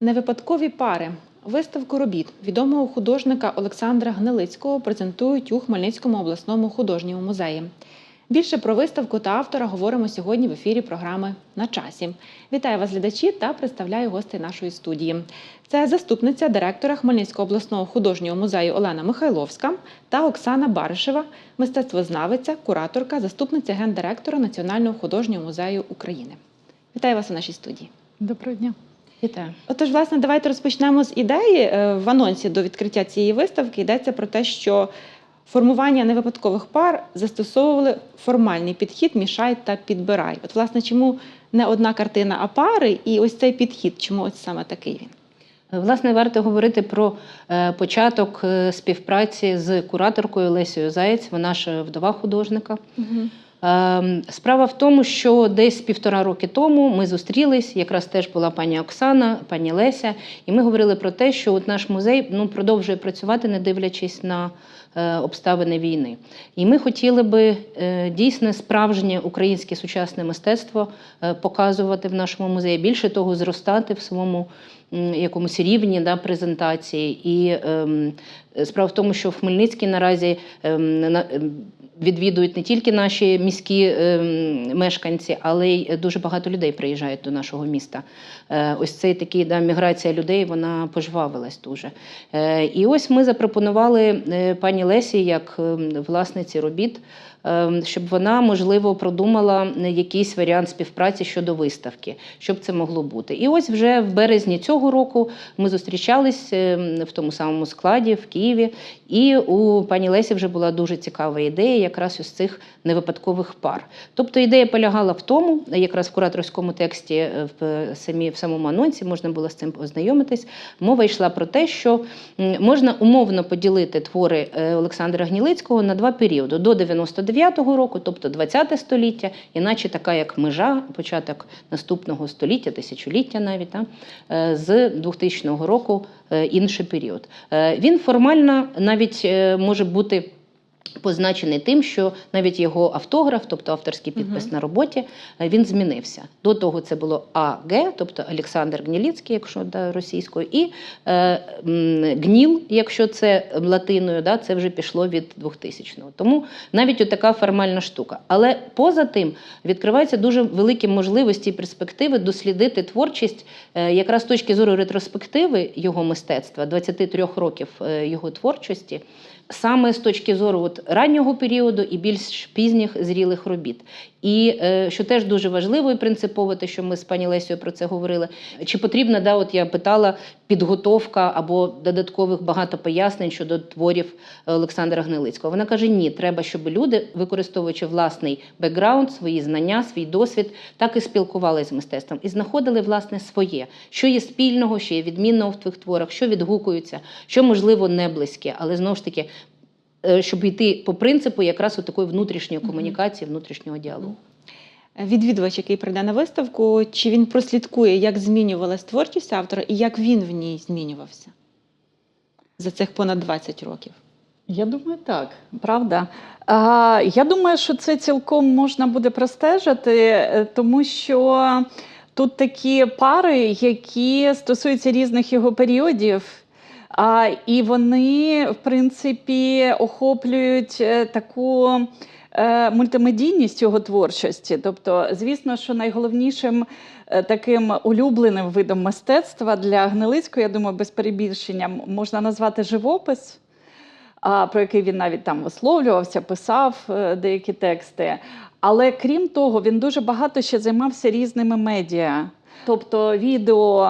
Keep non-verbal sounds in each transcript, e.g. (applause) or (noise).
Невипадкові пари. Виставку робіт відомого художника Олександра Гнилицького презентують у Хмельницькому обласному художньому музеї. Більше про виставку та автора говоримо сьогодні в ефірі програми На часі. Вітаю вас, глядачі, та представляю гостей нашої студії. Це заступниця директора Хмельницького обласного художнього музею Олена Михайловська та Оксана Баришева, мистецтвознавиця, кураторка, заступниця гендиректора Національного художнього музею України. Вітаю вас у нашій студії. Доброго дня. Вітаю. Отож, власне, давайте розпочнемо з ідеї. Е, В анонсі до відкриття цієї виставки йдеться про те, що формування невипадкових пар застосовували формальний підхід мішай та підбирай. От, власне, чому не одна картина, а пари, і ось цей підхід, чому ось саме такий він? Власне, варто говорити про е, початок е, співпраці з кураторкою Лесією Заєць, вона ж вдова художника. Ем, Справа в тому, що десь півтора роки тому ми зустрілись, якраз теж була пані Оксана, пані Леся, і ми говорили про те, що от наш музей ну, продовжує працювати, не дивлячись на обставини війни. І ми хотіли би е, дійсно справжнє українське сучасне мистецтво е, показувати в нашому музеї. Більше того, зростати в своєму якомусь рівні да, презентації. І ем, справа в тому, що в Хмельницькій наразі ем, на- ем, відвідують не тільки наші міські ем, мешканці, але й дуже багато людей приїжджають до нашого міста. Е, ось цей такий да, міграція людей вона пожвавилась дуже. Е, і ось ми запропонували е, пані Лесі, як ем, власниці робіт, щоб вона, можливо, продумала е, якийсь варіант співпраці щодо виставки, щоб це могло бути. І ось вже в березні цього року ми зустрічались ем, в тому самому складі в Києві, і у пані Лесі вже була дуже цікава ідея якраз із цих невипадкових пар. Тобто ідея полягала в тому, якраз в кураторському тексті е, в самі в самому анонсі можна було з цим ознайомитись. Мова йшла про те, що можна умовно поділити твори е, Олександра Гнілицького на два періоди: до 99-го року, тобто 20 століття, іначе така як межа, початок наступного століття, тисячоліття навіть та, е, з 2000 року е, інший період. Е, Він формально навіть може бути. Позначений тим, що навіть його автограф, тобто авторський підпис Мгм. на роботі, е, він змінився. До того це було АГ, тобто Олександр Гніліцький, якщо да, російською, і е, Гніл, якщо це латиною, да, це вже пішло від 2000-го. Тому навіть отака формальна штука. Але поза тим відкриваються дуже великі можливості і перспективи дослідити творчість е, якраз з точки зору ретроспективи його мистецтва, 23 років е, його творчості. Саме з точки зору от раннього періоду і більш пізніх зрілих робіт. І е, що теж дуже важливо і принципово, те, що ми з пані Лесією про це говорили. Чи потрібна, да, от я питала, підготовка або додаткових багато пояснень щодо творів Олександра Гнилицького? Вона каже: ні, треба, щоб люди, використовуючи власний бекграунд, свої знання, свій досвід, так і спілкувалися з мистецтвом і знаходили власне своє, що є спільного, що є відмінного в твоїх творах, що відгукується, що можливо не близьке, але знову ж таки. Е, Щоб йти по принципу якраз у такої внутрішньої комунікації, внутрішнього діалогу. Відвідувач, який прийде на виставку, чи він прослідкує, як змінювалась творчість автора і як він в ній змінювався за цих понад 20 років? Я думаю, так, правда. А, я думаю, що це цілком можна буде простежити, е, тому що тут такі пари, які стосуються різних його періодів. А, і вони, в принципі, охоплюють е, таку е, мультимедійність його творчості. Тобто, звісно, що найголовнішим е, таким улюбленим видом мистецтва для Гнилицького, я думаю, без перебільшення, можна назвати живопис про який він навіть там висловлювався, писав деякі тексти. Але крім того, він дуже багато ще займався різними медіа. Тобто відео,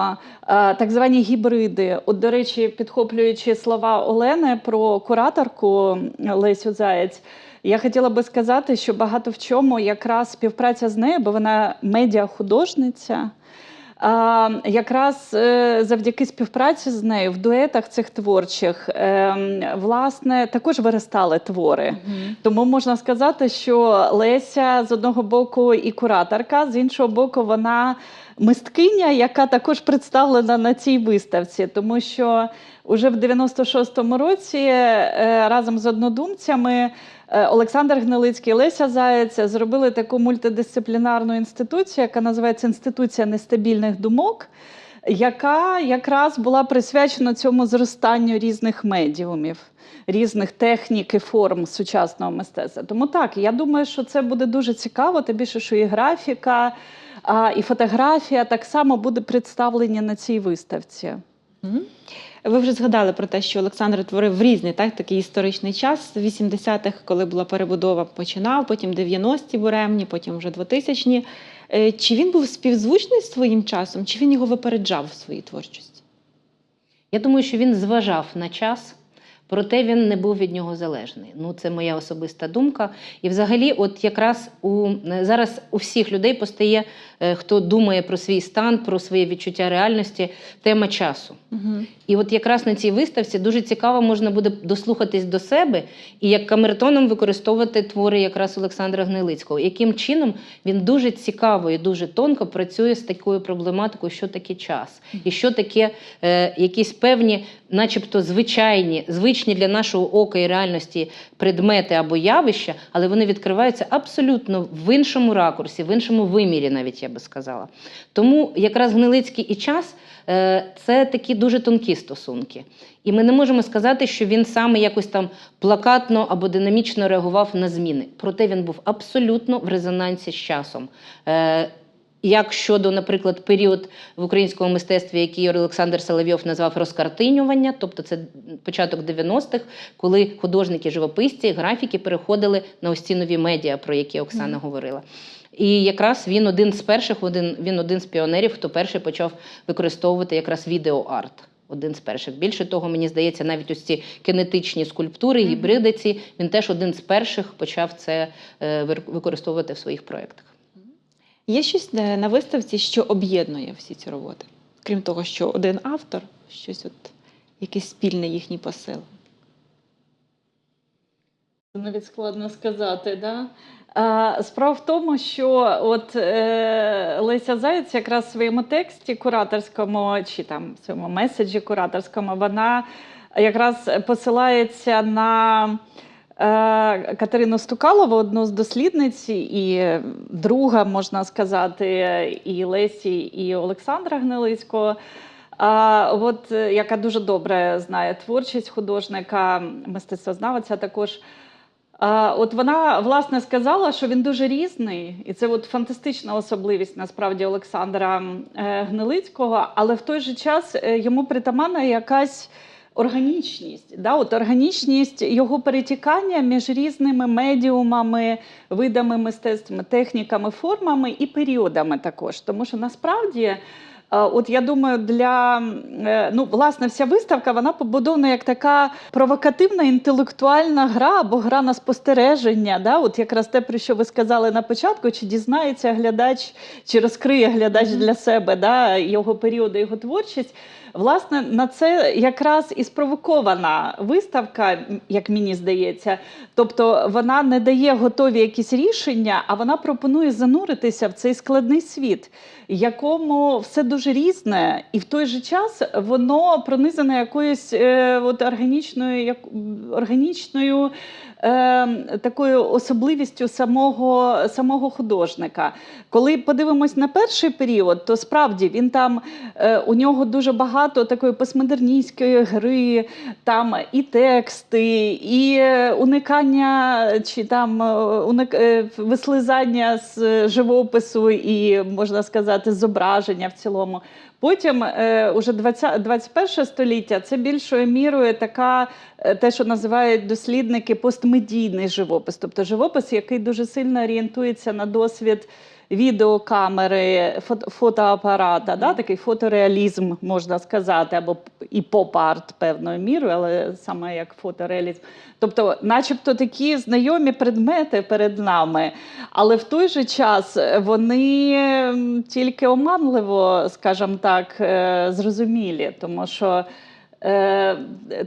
е, так звані гібриди. От, до речі, підхоплюючи слова Олени про кураторку Лесю Заєць, я хотіла би сказати, що багато в чому якраз співпраця з нею, бо вона медіахудожниця. А, якраз е, завдяки співпраці з нею в дуетах цих творчих е, власне також виростали твори. Тому можна сказати, що Леся з одного боку і кураторка, з іншого боку, вона мисткиня, яка також представлена на цій виставці, тому що уже в 96-му році е, разом з однодумцями. Е, Олександр Гнилицький, Леся Заєць зробили таку мультидисциплінарну інституцію, яка називається Інституція нестабільних думок. яка якраз була присвячена цьому зростанню різних медіумів, різних технік і форм сучасного мистецтва. Тому так, я думаю, що це буде дуже цікаво, тим більше, що і графіка, і фотографія так само буде представлені на цій виставці. Ви вже згадали про те, що Олександр творив в різний так, такий історичний час з 80-х, коли була перебудова, починав, потім 90-ті буремні, потім вже 2000-ні. Е, Чи він був співзвучний з своїм часом, чи він його випереджав в своїй творчості? Я думаю, що він зважав на час, проте він не був від нього залежний. Ну, це моя особиста думка. І взагалі, от якраз у зараз у всіх людей постає, е, хто думає про свій стан, про своє відчуття реальності, тема часу. Угу. І от якраз на цій виставці дуже цікаво можна буде дослухатись до себе і як камертоном використовувати твори якраз Олександра Гнилицького. Яким чином він дуже цікаво і дуже тонко працює з такою проблематикою, що таке час, і що таке е, якісь певні, начебто звичайні, звичні для нашого ока і реальності предмети або явища, але вони відкриваються абсолютно в іншому ракурсі, в іншому вимірі, навіть я би сказала. Тому якраз Гнилицький і час. Е, Це такі дуже тонкі стосунки. І ми не можемо сказати, що він саме якось там плакатно або динамічно реагував на зміни. Проте він був абсолютно в резонансі з часом. Як щодо, наприклад, період в українському мистецтві, який Олександр Соловйов назвав розкартинювання, тобто це початок 90-х, коли художники, живописці, графіки переходили на ось ці нові медіа, про які Оксана говорила. І якраз він один з перших, один, він один з піонерів, хто перший почав використовувати якраз відеоарт. Один з перших. Більше того, мені здається, навіть ось ці кинетичні скульптури, Мгм. гібриди ці, він теж один з перших почав це е, використовувати в своїх проєктах. Є щось е, на виставці, що об'єднує всі ці роботи? Крім того, що один автор, щось от, якийсь спільний їхній посил. Навіть складно сказати, да? Справа в тому, що от е, Леся Заєць якраз в своєму тексті кураторському чи там в своєму меседжі кураторському, вона якраз посилається на Катерину Стукалову, одну з дослідниць, і друга, можна сказати, і Лесі, і Олександра Гнилицького. А, от, е, яка дуже добре знає творчість художника, мистецтвознавиця також. А, От вона власне сказала, що він дуже різний, і це от фантастична особливість насправді Олександра е, Гнилицького, але в той же час е, йому притаманна якась органічність. Да? От органічність його перетікання між різними медіумами, видами мистецтва, техніками, формами і періодами також. Тому що насправді. е, От я думаю, для е, ну, власне, вся виставка вона побудована як така провокативна інтелектуальна гра або гра на спостереження. Да? От якраз те, про що ви сказали на початку, чи дізнається глядач, чи розкриє глядач для себе да, його періоди, його творчість. Власне, на це якраз і спровокована виставка, як мені здається. Тобто вона не дає готові якісь рішення, а вона пропонує зануритися в цей складний світ, якому все дуже різне, і в той же час воно пронизане якоюсь е, от органічною, як, органічною е, такою особливістю самого, самого художника. Коли подивимось на перший період, то справді він там е, у нього дуже багато такої постмодерністської гри, там і тексти, і е, уникання чи там е, уник, е, вислизання з живопису, і можна сказати, зображення в цілому. Потім, уже 20, 21 століття, це більшою мірою така, те, що називають дослідники постмедійний живопис, тобто живопис, який дуже сильно орієнтується на досвід відеокамери, фото, фотоапарата, да, такий фотореалізм, можна сказати, або і поп-арт певною мірою, але саме як фотореалізм. Тобто, начебто такі знайомі предмети перед нами, але в той же час вони тільки оманливо, скажімо так, е, зрозумілі, тому що. Е,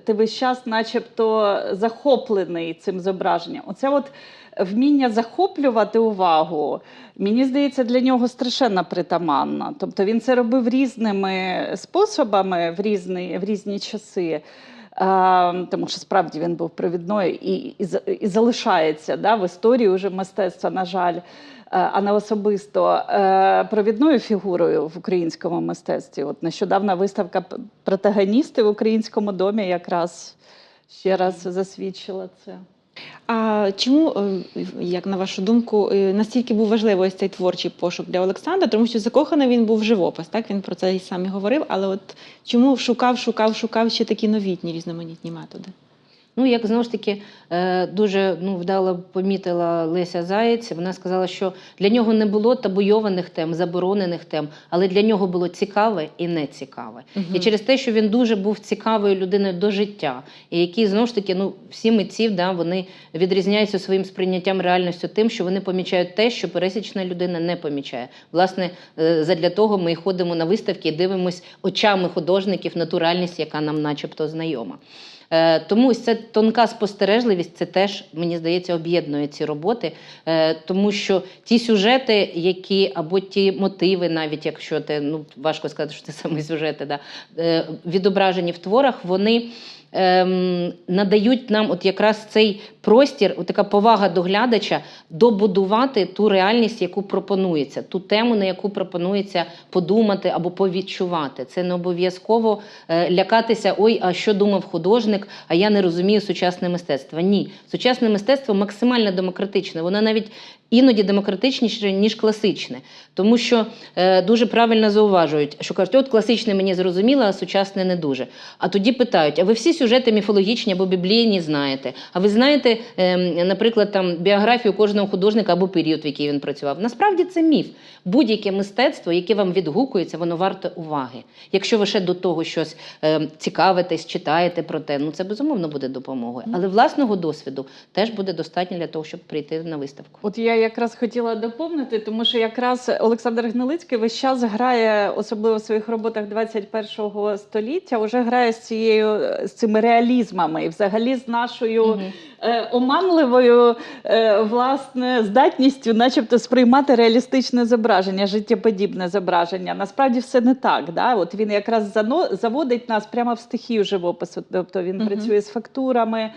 Ти весь час, начебто, захоплений цим зображенням. Оце от вміння захоплювати увагу, мені здається, для нього страшенно притаманно. Тобто він це робив різними способами в різні, в різні часи. А, тому що справді він був провідною і, і, і залишається да, в історії уже мистецтва, на жаль. А не особисто е, провідною фігурою в українському мистецтві. От нещодавна виставка протагоністи в українському домі якраз ще раз засвідчила це. А чому, е, як на вашу думку, е, настільки був важливий ось цей творчий пошук для Олександра? Тому що закоханий він був в живопис, так він про це і сам і говорив. Але от чому шукав, шукав, шукав ще такі новітні різноманітні методи? Ну, як знову ж таки е, дуже ну, вдало помітила Леся Заєць, вона сказала, що для нього не було табуйованих тем, заборонених тем, але для нього було цікаве і нецікаве. І через те, що він дуже був цікавою людиною до життя, і який знову ж таки, ну всі митці, да, вони відрізняються своїм сприйняттям реальністю тим, що вони помічають те, що пересічна людина не помічає. Власне, е, задля того ми ходимо на виставки і дивимось очами художників на ту реальність, яка нам, начебто, знайома. Е, Тому ця тонка спостережливість, це теж, мені здається, об'єднує ці роботи, Е, тому що ті сюжети, які або ті мотиви, навіть якщо ти ну важко сказати, що це (laughs) саме сюжети, да, е, відображені в творах, вони. Ем, надають нам от якраз цей простір, от така повага до глядача, добудувати ту реальність, яку пропонується, ту тему, на яку пропонується подумати або повідчувати. Це не обов'язково е, лякатися, ой, а що думав художник, а я не розумію сучасне мистецтво. Ні, сучасне мистецтво максимально демократичне, воно навіть іноді демократичніше, ніж класичне. Тому що е, дуже правильно зауважують, що кажуть, от класичне мені зрозуміло, а сучасне не дуже. А тоді питають: а ви всі сюжети міфологічні або біблійні знаєте? А ви знаєте, е, наприклад, там біографію кожного художника або період, в який він працював? Насправді це міф. Будь-яке мистецтво, яке вам відгукується, воно варте уваги. Якщо ви ще до того щось е, цікавитесь, читаєте про те, ну це безумовно буде допомогою. Але власного досвіду теж буде достатньо для того, щоб прийти на виставку. От я якраз хотіла доповнити, тому що якраз Олександр Гнилицький весь час грає, особливо в своїх роботах 21-го століття, вже грає з цією з цими реалізмами і взагалі з нашою Мгм. е, оманливою е, власне здатністю, начебто, сприймати реалістичне зображення, життєподібне зображення. Насправді все не так. Да? От він якраз заводить нас прямо в стихію живопису. Тобто він Мгм. працює з фактурами.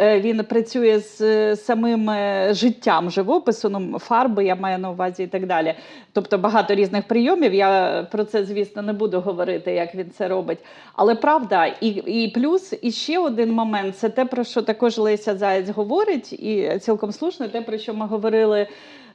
Е, Він працює з е, самим е, життям живопису, ну, фарби я маю на увазі і так далі. Тобто багато різних прийомів. Я про це, звісно, не буду говорити, як він це робить. Але правда, і, і плюс і ще один момент це те, про що також Леся Заєць говорить, і цілком слушно, те, про що ми говорили.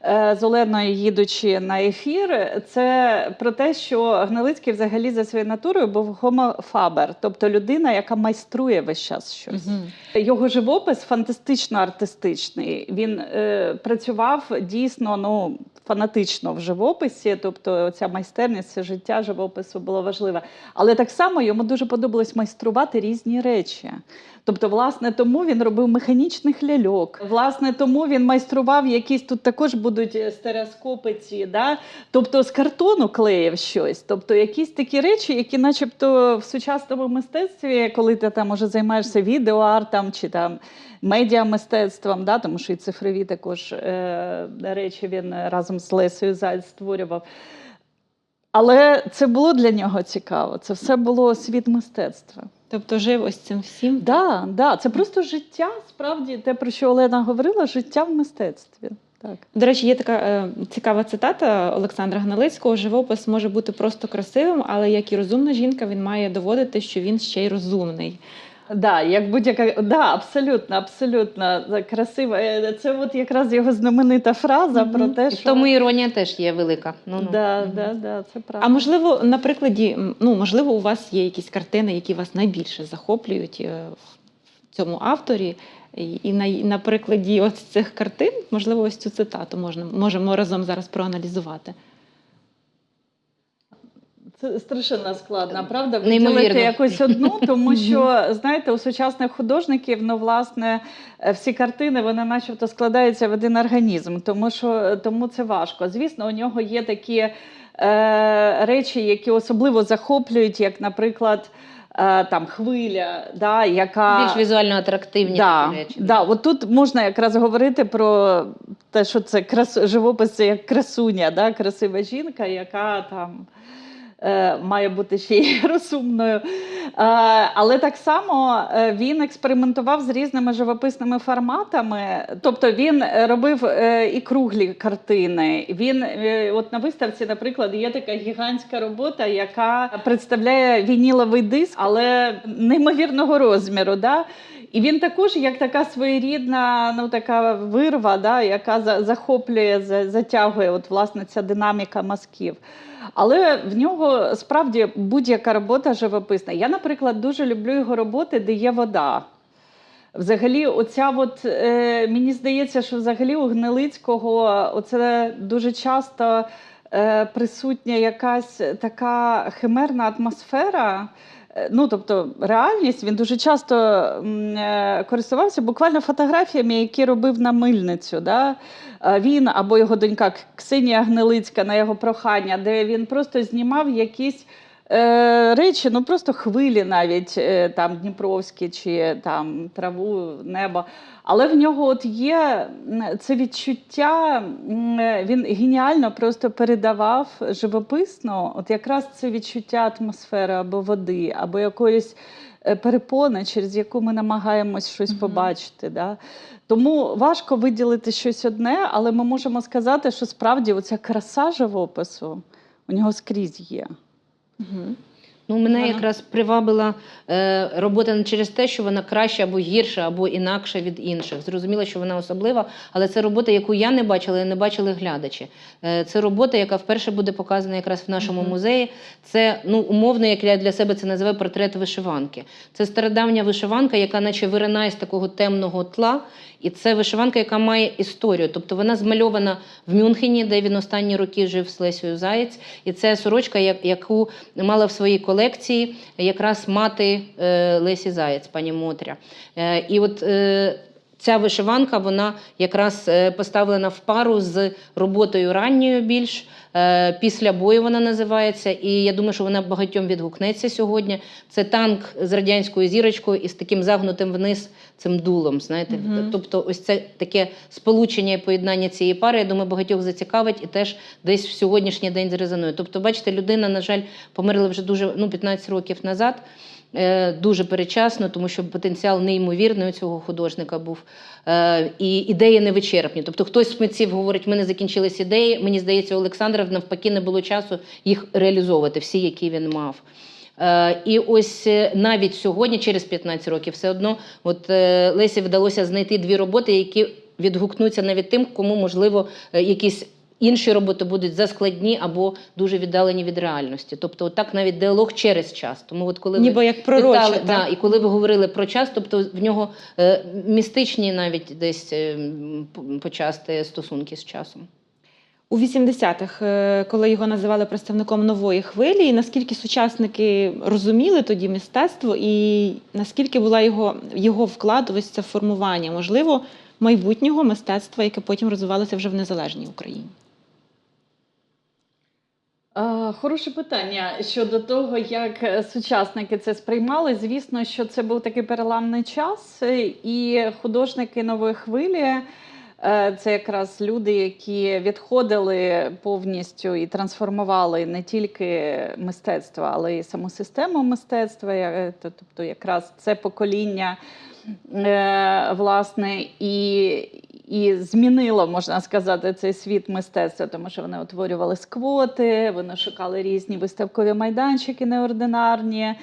Е, З Оленою їдучи на ефір, це про те, що Гналицький взагалі за своєю натурою був гомофабер, тобто людина, яка майструє весь час щось. Його живопис фантастично артистичний. Він е, працював дійсно ну, фанатично в живописі, тобто ця майстерність, життя живопису було важливе. Але так само йому дуже подобалось майструвати різні речі. Тобто, власне, тому він робив механічних ляльок. Власне, тому він майстрував якісь тут також будуть е, стереоскопи ці, да? тобто з картону клеїв щось. Тобто якісь такі речі, які, начебто, в сучасному мистецтві, коли ти там уже займаєшся відеоартом чи там медіамистецтвом, да? тому що і цифрові також е, речі він разом з Лесею Зайць створював. Але це було для нього цікаво. Це все було світ мистецтва. Тобто жив ось цим всім. Да, да, це просто життя, справді те, про що Олена говорила, життя в мистецтві. Так. До речі, є така е, цікава цитата Олександра Гналицького: живопис може бути просто красивим, але як і розумна жінка, він має доводити, що він ще й розумний. Да, як будь-яка, да, абсолютно, абсолютно красива. Е, Це от якраз його знаменита фраза про те, що тому іронія теж є велика. Ну, ну. да, да, да, це правда. А можливо, на прикладі, ну можливо, у вас є якісь картини, які вас найбільше захоплюють е, в цьому авторі. І і на, на прикладі ось цих картин, можливо, ось цю цитату можна, можемо разом зараз проаналізувати. Це страшенно складно, правда? Неймовірно. Виділити якусь одну, тому що знаєте, у сучасних художників, ну власне, е, всі картини вони начебто складаються в один організм, тому що тому це важко. Звісно, у нього є такі е, речі, які особливо захоплюють, як, наприклад. е, Там хвиля, да, яка Більш візуально атрактивні да, речі. Да, от тут можна якраз говорити про те, що це крас... живопис це як красуня, да, красива жінка, яка там має бути ще й (laughs) розумною. Е, але так само е, він експериментував з різними живописними форматами. Тобто він е, робив е, і круглі картини. Він е, от на виставці, наприклад, є така гігантська робота, яка представляє вініловий диск, але неймовірного розміру. Да? І він також як така своєрідна, ну така вирва, да, яка захоплює, затягує от, власне, ця динаміка мазків. Але в нього справді будь-яка робота живописна. Я, наприклад, дуже люблю його роботи, де є вода. Взагалі, оця от, е, мені здається, що взагалі у Гнилицького оце дуже часто е, присутня якась така химерна атмосфера. Е, Ну, тобто реальність він дуже часто е, користувався буквально фотографіями, які робив на мильницю. Да? Він або його донька Ксенія Гнилицька на його прохання, де він просто знімав якісь речі, ну просто хвилі навіть е, там Дніпровські чи там траву, небо. Але в нього от є це відчуття, е, він геніально просто передавав живописно, от якраз це відчуття атмосфери або води, або якоїсь е, перепони, через яку ми намагаємось щось Мгм. побачити. Да? Тому важко виділити щось одне, але ми можемо сказати, що справді оця краса живопису у нього скрізь є. Угу. Ну, мене Ага. якраз привабила е, робота не через те, що вона краща або гірша, або інакша від інших. Зрозуміло, що вона особлива, але це робота, яку я не бачила і не бачили глядачі. Е, це робота, яка вперше буде показана якраз в нашому Мгм. музеї. Це ну, умовно, як я для себе це називаю портрет вишиванки. Це стародавня вишиванка, яка наче виринає з такого темного тла. І це вишиванка, яка має історію. Тобто вона змальована в Мюнхені, де він останні роки жив з Лесією Заєць. І це сорочка, яку мала в своїй колекції якраз мати е, Лесі Заєць, пані Мотря. Е, і от е, ця вишиванка вона якраз е, поставлена в пару з роботою ранньою більш. Е, Після бою вона називається, і я думаю, що вона багатьом відгукнеться сьогодні. Це танк з радянською зірочкою і з таким загнутим вниз цим дулом. Знаєте, Мгм. тобто, ось це таке сполучення і поєднання цієї пари. Я думаю, багатьох зацікавить і теж десь в сьогоднішній день зрезонує. Тобто, бачите, людина, на жаль, померла вже дуже ну 15 років назад. Е, Дуже перечасно, тому що потенціал неймовірний у цього художника був. Е, І ідеї невичерпні. Тобто хтось з митців говорить, в мене закінчились ідеї. Мені здається, у Олександра навпаки не було часу їх реалізовувати, всі, які він мав. Е, І ось навіть сьогодні, через 15 років, все одно, от Лесі вдалося знайти дві роботи, які відгукнуться навіть тим, кому можливо якісь. Інші роботи будуть заскладні або дуже віддалені від реальності. Тобто, так навіть діалог через час. Тому, от коли ви Ніби як пророче. питали, так? да, і коли ви говорили про час, тобто в нього е, містичні навіть десь е, почасти стосунки з часом. У 80-х, е, коли його називали представником нової хвилі, і наскільки сучасники розуміли тоді мистецтво, і наскільки була його, його вклад ось це формування, можливо, майбутнього мистецтва, яке потім розвивалося вже в незалежній Україні? Хороше питання щодо того, як е, сучасники це сприймали. Звісно, що це був такий переламний час, е, і художники нової хвилі. е, Це якраз люди, які відходили повністю і трансформували не тільки мистецтво, але й саму систему мистецтва. Тобто, якраз це покоління власне і, і змінило, можна сказати, цей світ мистецтва, тому що вони утворювали сквоти, вони шукали різні виставкові майданчики неординарні.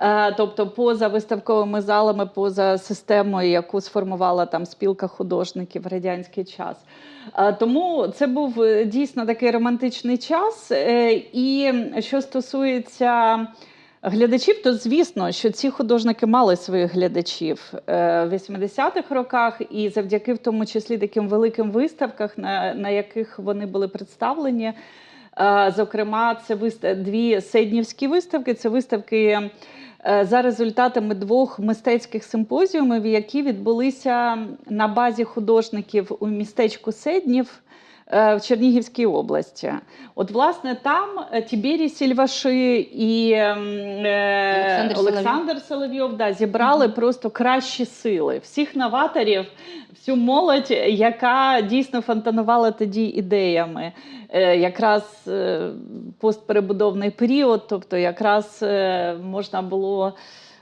Е, Тобто, поза виставковими залами, поза системою, яку сформувала там спілка художників в радянський час. Е, Тому це був е, дійсно такий романтичний час. І що стосується глядачів, то звісно, що ці художники мали своїх глядачів е, в 80-х роках, і завдяки в тому числі таким великим виставках, на, на яких вони були представлені. Е, Зокрема, це вист- дві седнівські виставки. Це виставки е, за результатами двох мистецьких симпозіумів, які відбулися на базі художників у містечку Седнів. Е, в Чернігівській області. От, власне, там е, Тібері Сільваши і ем, е, Олександр Олександр Соловйов да, зібрали просто кращі сили всіх новаторів, всю молодь, яка дійсно фонтанувала тоді ідеями. Якраз постперебудовний період, тобто якраз можна було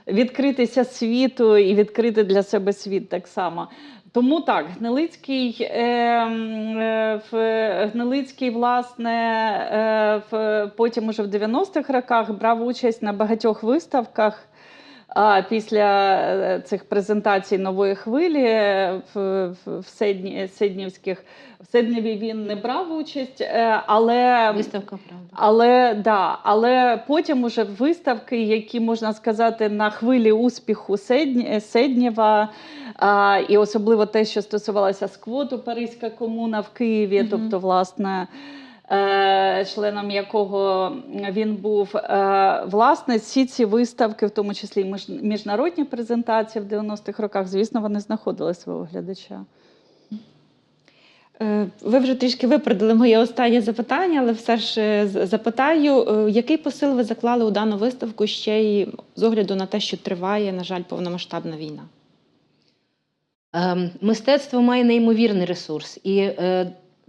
відкритися світу і відкрити для себе світ так само. Тому так, Гнилицький, е, е, в, Гнилицький, власне, е, в, потім уже в 90-х роках брав участь на багатьох виставках. А після е, цих презентацій нової хвилі е, в, в, в Седні, Седнівських в Седневі він не брав участь, е, але Виставка правда. але да, але потім уже виставки, які можна сказати на хвилі успіху Седнєва, а, і особливо те, що стосувалося сквоту Паризька комуна в Києві, Мгм. тобто, власне. Е, Членом якого він був Е, власне всі ці виставки, в тому числі міжнародні презентації в 90-х роках, звісно, вони знаходили свого глядача. Е, Ви вже трішки випередили моє останнє запитання, але все ж запитаю, який посил ви заклали у дану виставку ще й з огляду на те, що триває, на жаль, повномасштабна війна? Ем, Мистецтво має неймовірний ресурс, і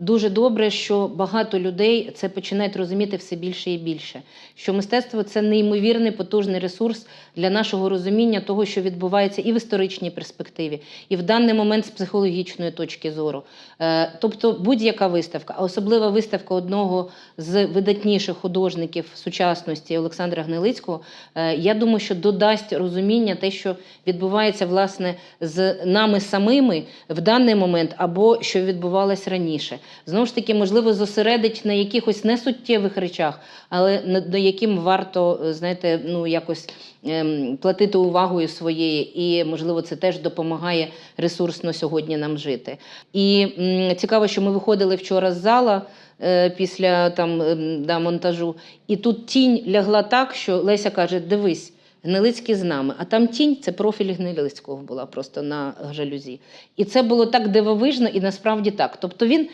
дуже добре, що багато людей це починають розуміти все більше і більше. Що мистецтво це неймовірний потужний ресурс для нашого розуміння того, що відбувається і в історичній перспективі, і в даний момент з психологічної точки зору. Е, тобто будь-яка виставка, а особлива виставка одного з видатніших художників сучасності Олександра Гнилицького, е, я думаю, що додасть розуміння те, що відбувається власне з нами самими в даний момент, або що відбувалось раніше. Знову ж таки, можливо, зосередить на якихось несуттєвих речах, але до яким варто, е, знаєте, ну якось ем, платити увагою своєї, і можливо, це теж допомагає ресурсно сьогодні нам жити. І м, цікаво, що ми виходили вчора з зала. е, Після там ем, да, монтажу, і тут тінь лягла так, що Леся каже: дивись, Гнилицький з нами. А там тінь це профіль Гнилицького була просто на жалюзі. І це було так дивовижно, і насправді так. Тобто він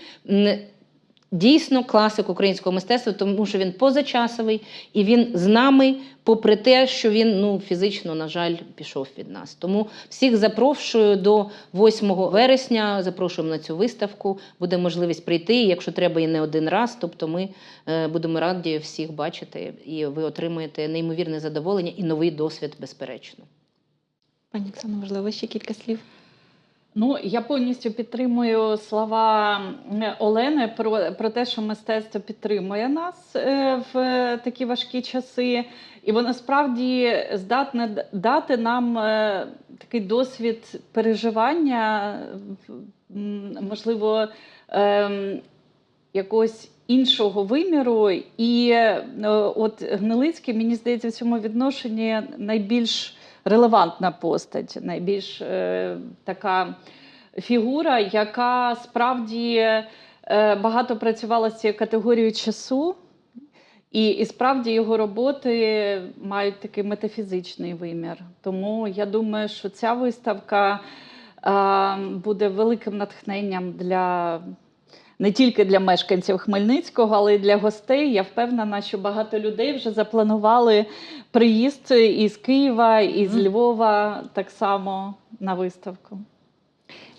дійсно класик українського мистецтва, тому що він позачасовий і він з нами, попри те, що він ну, фізично, на жаль, пішов від нас. Тому всіх запрошую до 8 вересня, запрошуємо на цю виставку. Буде можливість прийти, якщо треба, і не один раз. Тобто ми е, будемо раді всіх бачити, і ви отримаєте неймовірне задоволення і новий досвід, безперечно. Пані Оксано, можливо, ще кілька слів. Ну, я повністю підтримую слова Олени про, про те, що мистецтво підтримує нас е, в такі важкі часи, і воно справді здатне дати нам е, такий досвід переживання, можливо, ем, якогось іншого виміру. І е, от Гнилицький, мені здається, в цьому відношенні найбільш релевантна постать, найбільш е, така фігура, яка справді е, багато працювала з цією категорією часу. І, і справді його роботи мають такий метафізичний вимір. Тому я думаю, що ця виставка е, буде великим натхненням для не тільки для мешканців Хмельницького, але й для гостей. Я впевнена, що багато людей вже запланували приїзд із Києва, із. Львова так само на виставку.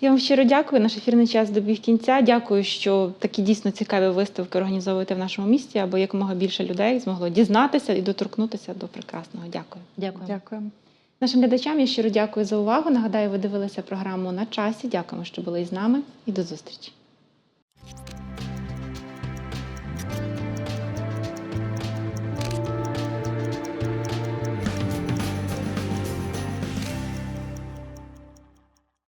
Я вам щиро дякую. Наш ефірний час добіг кінця. Дякую, що такі дійсно цікаві виставки організовуєте в нашому місті, аби якомога більше людей змогло дізнатися і доторкнутися до прекрасного. Дякую. Дякую. Дякую. Нашим глядачам я щиро дякую за увагу. Нагадаю, ви дивилися програму на часі. Дякуємо, що були із нами, і до зустрічі. you